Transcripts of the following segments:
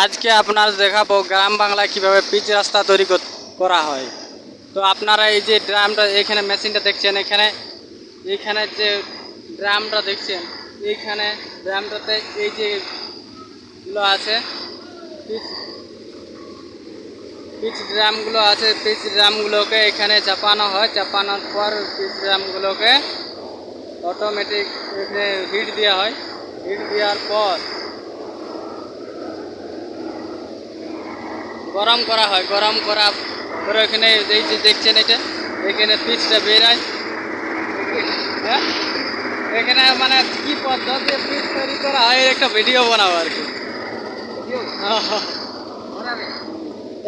আজকে আপনার দেখাবো গ্রাম বাংলায় কীভাবে পিচ রাস্তা তৈরি করা হয়। তো আপনারা এই যে ড্রামটা এখানে মেশিনটা দেখছেন, এখানে এখানে যে ড্রামটা দেখছেন এইখানে ড্রামটাতে এই যে গুলো আছে, পিচ পিচ ড্রামগুলো আছে, পিচ ড্রামগুলোকে এখানে চাপানো হয়। চাপানোর পর পিচ ড্রামগুলোকে অটোমেটিক এখানে হিট দেওয়া হয়। হিট দেওয়ার পর গরম করা হয়, গরম করা করে এখানে এই যে দেখছেন এটা, এখানে পিচটা বেরায়। হ্যাঁ? এখানে মানে কি পদ্ধতি পিচ তৈরি করা হয় একটা ভিডিও বানাবো আর কি।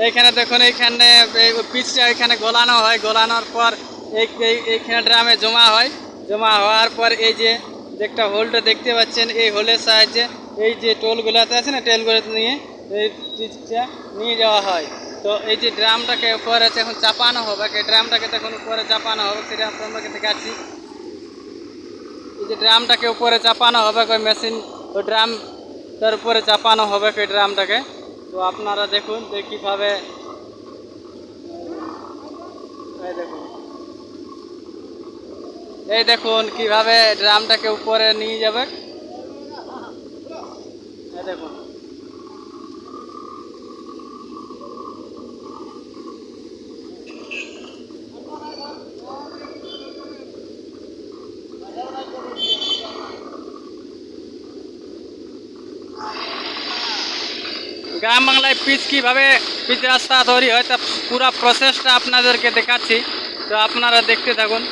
এইখানে দেখুন এইখানে এই পিচটা এখানে গলানো হয়, গলানোর পর এই এই- এইখানে ড্রামে জমা হয়। জমা হওয়ার পর এই যে একটা হোলটা দেখতে পাচ্ছেন, এই হোলের সাহায্যে এই যে টোলগুলোতে আছে না টেলগুলো নিয়ে এই পিচটা নিয়ে যাওয়া হয়। তো এই যে ড্রামটাকে উপরে এখন চাপানো হবে, এই ড্রামটাকে তখন উপরে চাপানো হবে, সেটা আপনাদেরকে দেখাচ্ছি এই যে ড্রামটাকে উপরে চাপানো হবে ওই মেশিন, ওই ড্রাম তার উপরে চাপানো হবে ওই ড্রামটাকে। তো আপনারা দেখুন যে কীভাবে দেখুন। এই দেখুন কীভাবে ড্রামটাকে উপরে নিয়ে যাবে। দেখুন। গ্রাম বাংলায় পিচ কীভাবে পিচ রাস্তা তৈরি হয় তা পুরো প্রসেসটা আপনাদেরকে দেখাচ্ছি। তো আপনারা দেখতে থাকুন।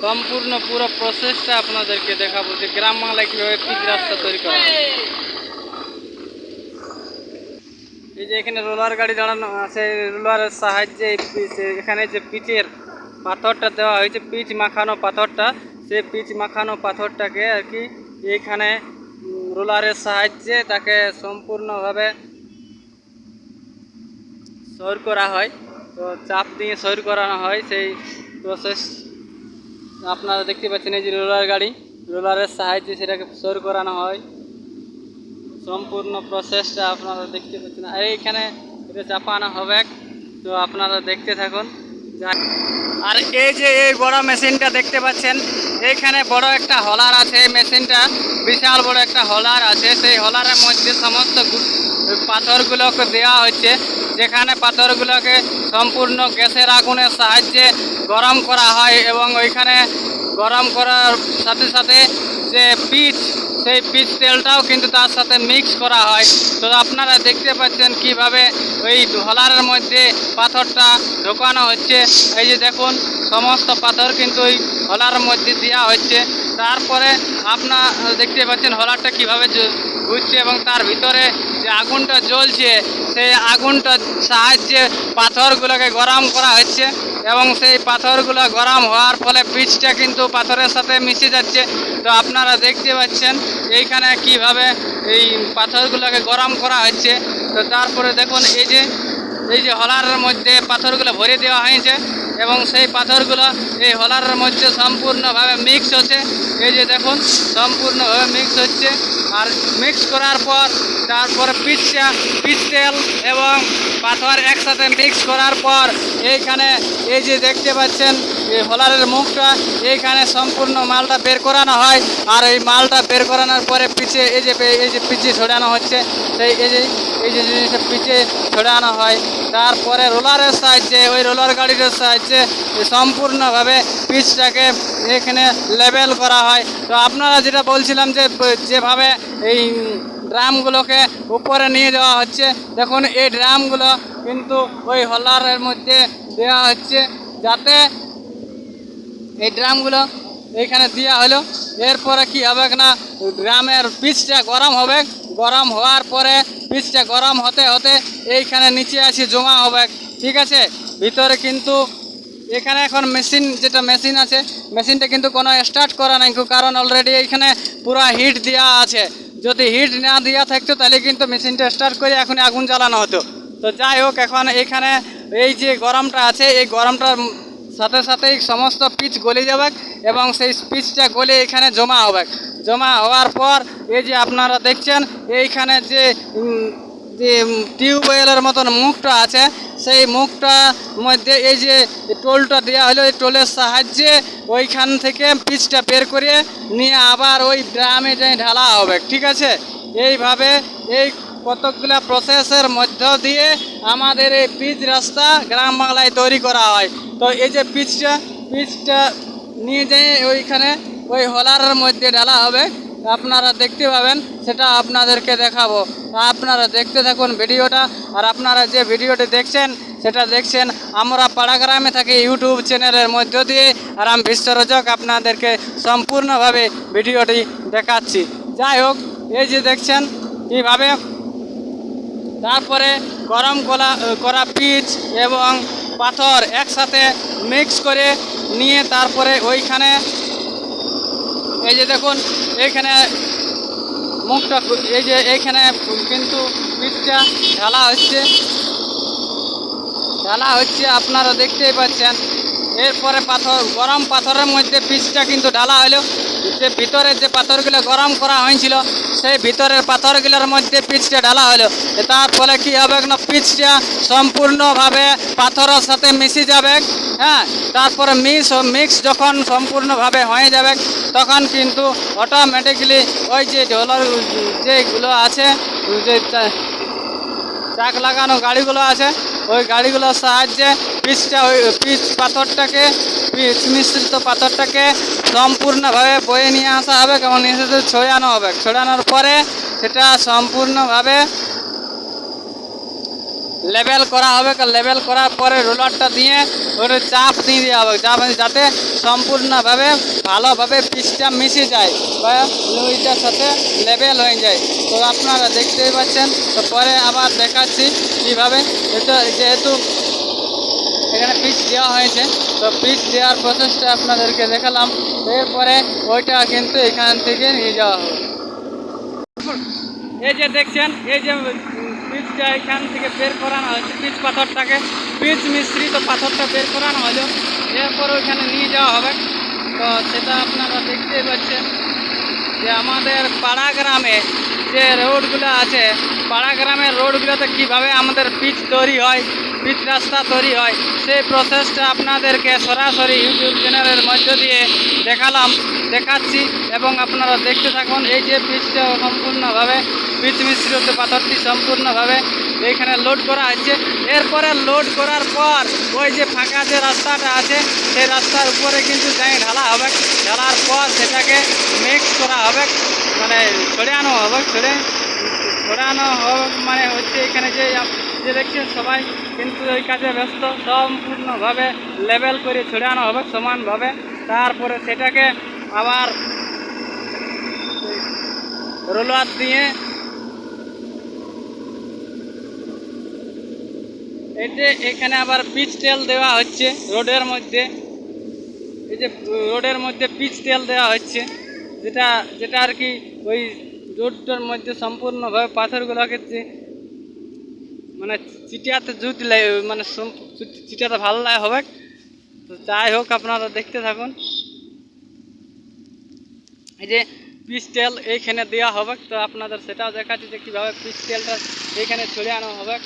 সম্পূর্ণ পুরো প্রসেসটা আপনাদেরকে দেখাবো যে গ্রাম বাংলায় কীভাবে পিচ রাস্তা তৈরি করা হয়। এই যে এখানে রোলার গাড়ি দাঁড়ানো আছে রোলারের সাহায্যে এখানে যে পিচের পাথরটা দেওয়া হয়েছে পিচ মাখানো পাথরটা সেই পিচ মাখানো পাথরটাকে আর কি এইখানে উম, রোলারের সাহায্যে তাকে সম্পূর্ণভাবে সর করা হয়। তো চাপ দিয়ে সর করানো হয় সেই প্রসেস আপনারা দেখতে পাচ্ছেন এই যে রোলার গাড়ি, রোলারের সাহায্যে সেটাকে সর করানো হয়। সম্পূর্ণ প্রসেসটা আপনারা দেখতে পাচ্ছেন। আর এইখানে এটা চাপানো হবে। তো আপনারা দেখতে থাকুন। আর এই যে এই বড় মেশিনটা দেখতে পাচ্ছেন, এইখানে বড় একটা হলার আছে মেশিনটা বিশাল বড় একটা হলার আছে। সেই হলারের মধ্যে সমস্ত পাথরগুলোকে দেওয়া হচ্ছে যেখানে পাথরগুলোকে সম্পূর্ণ গ্যাসের আগুনের সাহায্যে গরম করা হয় এবং ওইখানে গরম করার সাথে সাথে যে পিচ সেই পিচ তেলটাও কিন্তু তার সাথে মিক্স করা হয়। তো আপনারা দেখতে পাচ্ছেন কীভাবে ওই হলারের মধ্যে পাথরটা ঢোকানো হচ্ছে। এই যে দেখুন, সমস্ত পাথর কিন্তু ওই হলার মধ্যে দেওয়া হচ্ছে। তারপরে আপনারা দেখতে পাচ্ছেন হলারটা কীভাবে ঘুরছে এবং তার ভিতরে যে আগুনটা জ্বলছে, সেই আগুনটার সাহায্যে পাথরগুলোকে গরম করা হচ্ছে এবং সেই পাথরগুলো গরম হওয়ার ফলে পিচটা কিন্তু পাথরের সাথে মিশে যাচ্ছে। তো আপনারা দেখতে পাচ্ছেন এইখানে কীভাবে এই পাথরগুলোকে গরম করা হচ্ছে। তো তারপরে দেখুন, এই যে এই যে হলারের মধ্যে পাথরগুলো ভরে দেওয়া হয়েছে। এবং সেই পাথরগুলো এই হলার মধ্যে সম্পূর্ণভাবে মিক্স হচ্ছে। এই যে দেখুন, সম্পূর্ণভাবে মিক্স হচ্ছে। আর মিক্স করার পর, তারপরে পিচা পিচ তেল এবং পাথর একসাথে মিক্স করার পর, এইখানে এই যে দেখতে পাচ্ছেন এই হলারের মুখটা এইখানে সম্পূর্ণ মালটা বের করানো হয়। আর এই মালটা বের করানোর পরে পিছে এই যে এই যে পিচে ছড়ানো হচ্ছে, সেই এই যে এই যে জিনিসটা পিচে ছড়ানো হয়। তারপরে রোলারের সাহায্যে, ওই রোলার গাড়ির সাহায্যে সম্পূর্ণভাবে পিচটাকে এখানে লেভেল করা হয়। তো আপনারা যেটা বলছিলাম যে, যেভাবে এই ড্রামগুলোকে উপরে নিয়ে যাওয়া হচ্ছে, দেখুন, এই ড্রামগুলো কিন্তু ওই হলারের মধ্যে দেওয়া হচ্ছে, যাতে এই ড্রামগুলো এইখানে দেওয়া হলো। এরপরে কি হবে না, গ্রামের পিচটা গরম হবে। গরম হওয়ার পরে পিচটা গরম হতে হতে এইখানে নিচে আসি, জমা হবে। ঠিক আছে? ভিতরে কিন্তু এখানে এখন মেশিন, যেটা মেশিন আছে, মেশিনটা কিন্তু কোনো স্টার্ট করা নাই, কারণ অলরেডি এইখানে পুরো হিট দেওয়া আছে। যদি হিট না দেওয়া থাকতো, তাহলে কিন্তু মেশিনটা স্টার্ট করে এখন আগুন জ্বালানো হতো। তো যাই হোক, এখন এখানে এই যে গরমটা আছে, এই গরমটার সাথে সাথেই সমস্ত পিচ গলে যাবে এবং সেই পিচটা গলে এখানে জমা হবে। জমা হওয়ার পর এই যে আপনারা দেখছেন, এইখানে যে যে টিউবওয়েলের মতন মুখটা আছে, সেই মুখটা মধ্যে এই যে টোলটা দেওয়া হলো, এই টোলের সাহায্যে ওইখান থেকে পিচটা বের করে নিয়ে আবার ওই ড্রামে ঢালা হবে। ঠিক আছে? এইভাবে এই কতকগুলা প্রসেসের মধ্য দিয়ে আমাদের এই পিচ রাস্তা গ্রাম বাংলায় তৈরি করা হয়। তো এই যে পিচটা পিচটা নিয়ে যেয়ে ওইখানে ওই হোলারের মধ্যে ঢালা হবে। আপনারা দেখতে পাবেন, সেটা আপনাদেরকে দেখাবো। আপনারা দেখতে থাকুন ভিডিওটা, আর আপনারা যে ভিডিওটি দেখছেন, সেটা দেখছেন আমরা পাড়াগ্রামে থাকি ইউটিউব চ্যানেলের মধ্য দিয়ে, আর আমি বিশ্বরজক আপনাদেরকে সম্পূর্ণভাবে ভিডিওটি দেখাচ্ছি। যাই হোক, এই যে দেখছেন, কীভাবে তারপরে গরম করা করা পিচ এবং পাথর একসাথে মিক্স করে নিয়ে তারপরে ওইখানে এই যে দেখুন, এইখানে মুখটা এই যে এইখানে কিন্তু পিচটা ঢালা হচ্ছে। ঢালা হচ্ছে, আপনারা দেখতেই পাচ্ছেন। এরপরে পাথর, গরম পাথরের মধ্যে পিচটা কিন্তু ঢালা হলো। যে ভিতরে যে পাথরগুলো গরম করা হয়েছিল সেই ভিতরের পাথরগুলোর মধ্যে পিচটা ঢালা হলো। তার ফলে কি হবে? না পিচটা সম্পূর্ণভাবে পাথরের সাথে মিশে যাবে। হ্যাঁ তারপরে মিক্স মিক্স যখন সম্পূর্ণভাবে হয়ে যাবে, তখন কিন্তু অটোমেটিকলি ওই যে ঢোলার যেগুলো আছে যে চাক লাগানো গাড়িগুলো আছে, ওই গাড়িগুলোর সাহায্যে পিচটা ওই পিচ পাথরটাকে মিশ্রিত পাথরটাকে সম্পূর্ণভাবে বয়ে নিয়ে আসা হবে। কেমন এসে ছড়ানো হবে। ছড়ানোর পরে সেটা সম্পূর্ণভাবে লেবেল করা হবে। লেবেল করার পরে রোলারটা দিয়ে ওর চাপ দিয়ে দেওয়া হবে। চাপ যাতে সম্পূর্ণভাবে ভালোভাবে পিচটা মিশে যায় বা লুইটার সাথে লেবেল হয়ে যায়। তো আপনারা দেখতেই পাচ্ছেন। তো পরে আবার দেখাচ্ছি কীভাবে। যেহেতু এখানে পিচ দেওয়া হয়েছে। তো পিচ দেওয়ার প্রসেসটা আপনাদেরকে দেখালাম। এরপরে ওইটা কিন্তু এখান থেকে নিয়ে যাওয়া হবে। এই যে দেখছেন, এই যে পিচটা এখান থেকে বের করানো হয়েছে পিচ পাথরটাকে। পিচ মিশ্রিত পাথরটা বের করানো হলো। এরপর ওইখানে নিয়ে যাওয়া হবে। তো সেটা আপনারা দেখতেই পাচ্ছেন যে আমাদের পাড়া গ্রামে যে রোডগুলো আছে, পাড়া গ্রামের রোডগুলোতে কীভাবে আমাদের পিচ তৈরি হয় পিচ রাস্তা তৈরি হয়। সেই প্রসেসটা আপনাদেরকে সরাসরি ইউটিউব চ্যানেলের মধ্য দিয়ে দেখালাম, দেখাচ্ছি এবং আপনারা দেখতে থাকুন। এই যে পিচটা সম্পূর্ণভাবে পিচ মিশ্রিত পাথরটি সম্পূর্ণভাবে এইখানে লোড করা হচ্ছে এরপরে লোড করার পর ওই যে ফাঁকা যে রাস্তাটা আছে, সেই রাস্তার উপরে কিন্তু যাই ঢালা হবে। ঢালার পর সেটাকে মিক্স করা হবে মানে ছড়ানো হবে ছড়ে ছড়ানো হবে মানে হচ্ছে এখানে যে যে দেখছেন সবাই কিন্তু ওই কাজে ব্যস্ত, সম্পূর্ণভাবে লেভেল করে ছড়ানো হবে সমানভাবে। তারপরে সেটাকে আবার রোলার দিয়ে যে এখানে আবার পিচ তেল দেওয়া হচ্ছে রোডের মধ্যে। এই যে রোডের মধ্যে পিচ তেল দেওয়া হচ্ছে, যেটা যেটা আর কি ওই রোডটার মধ্যে সম্পূর্ণভাবে পাথরগুলোকে মানে চিটিয়াতে জুতলে মানে চিটিয়াতে ভালো লাগে হবে। তো যাই হোক, আপনারা দেখতে থাকুন। এই যে পিচ তেল এইখানে দেওয়া হবে। তো আপনাদের সেটাও দেখাচ্ছি যে কীভাবে তেলটা এইখানে ছড়িয়ে আনা হবে।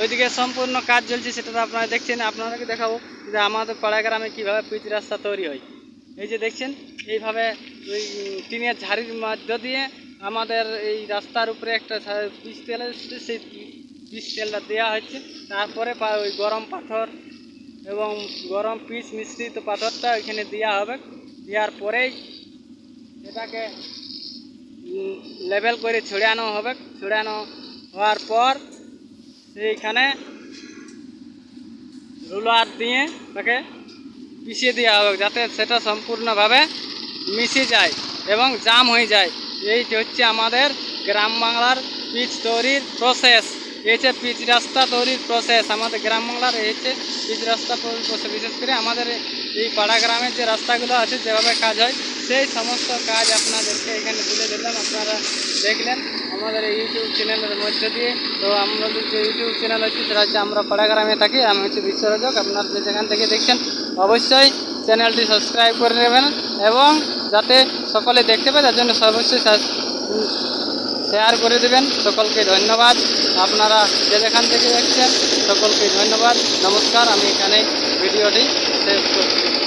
ওইদিকে সম্পূর্ণ কাজ চলছে, সেটা তো আপনারা দেখছেন। আপনাদেরকে দেখাবো যে আমাদের পাড়া গ্রামে কীভাবে পিচ রাস্তা তৈরি হয়। এই যে দেখছেন, এইভাবে ওই টিনের ঝাড়ির মধ্য দিয়ে আমাদের এই রাস্তার উপরে একটা পিচ তেল এসছে, সেই পিচ তেলটা দেওয়া হচ্ছে তারপরে ওই গরম পাথর এবং গরম পিচ মিশ্রিত পাথরটা ওইখানে দেওয়া হবে। দেওয়ার পরেই এটাকে লেভেল করে ছড়ানো হবে। ছড়ানো হওয়ার পর সেইখানে রুলার দিয়ে তাকে পিষিয়ে দেওয়া হবে যাতে সেটা সম্পূর্ণভাবে মিশে যায় এবং জাম হয়ে যায়। এই হচ্ছে আমাদের গ্রাম বাংলার পিচ তৈরির প্রসেস এই হচ্ছে পিচ রাস্তা তৈরির প্রসেস আমাদের গ্রাম বাংলার এই হচ্ছে পিচ রাস্তা তৈরির প্রসেস বিশেষ করে আমাদের এই পাড়া গ্রামের যে রাস্তাগুলো আছে, যেভাবে কাজ হয়, সেই সমস্ত কাজ আপনাদেরকে এখানে তুলে দিলাম আপনারা দেখলেন আমাদের এই ইউটিউব চ্যানেলের মধ্যে দিয়ে। তো আমাদের যে ইউটিউব চ্যানেল আছে, সেটা হচ্ছে আমরা পাড়া গ্রামে থাকি। আমি হচ্ছে বিশ্বরজক আপনারা যে যেখান থেকে দেখছেন, অবশ্যই চ্যানেলটি সাবস্ক্রাইব করে নেবেন এবং যাতে সকলে দেখতে পায়, তার জন্য অবশ্যই শেয়ার করে দেবেন। সকলকে ধন্যবাদ। আপনারা যে যেখান থেকে দেখছেন, সকলকে ধন্যবাদ। নমস্কার। আমি এখানে ভিডিওটি শেষ করছি।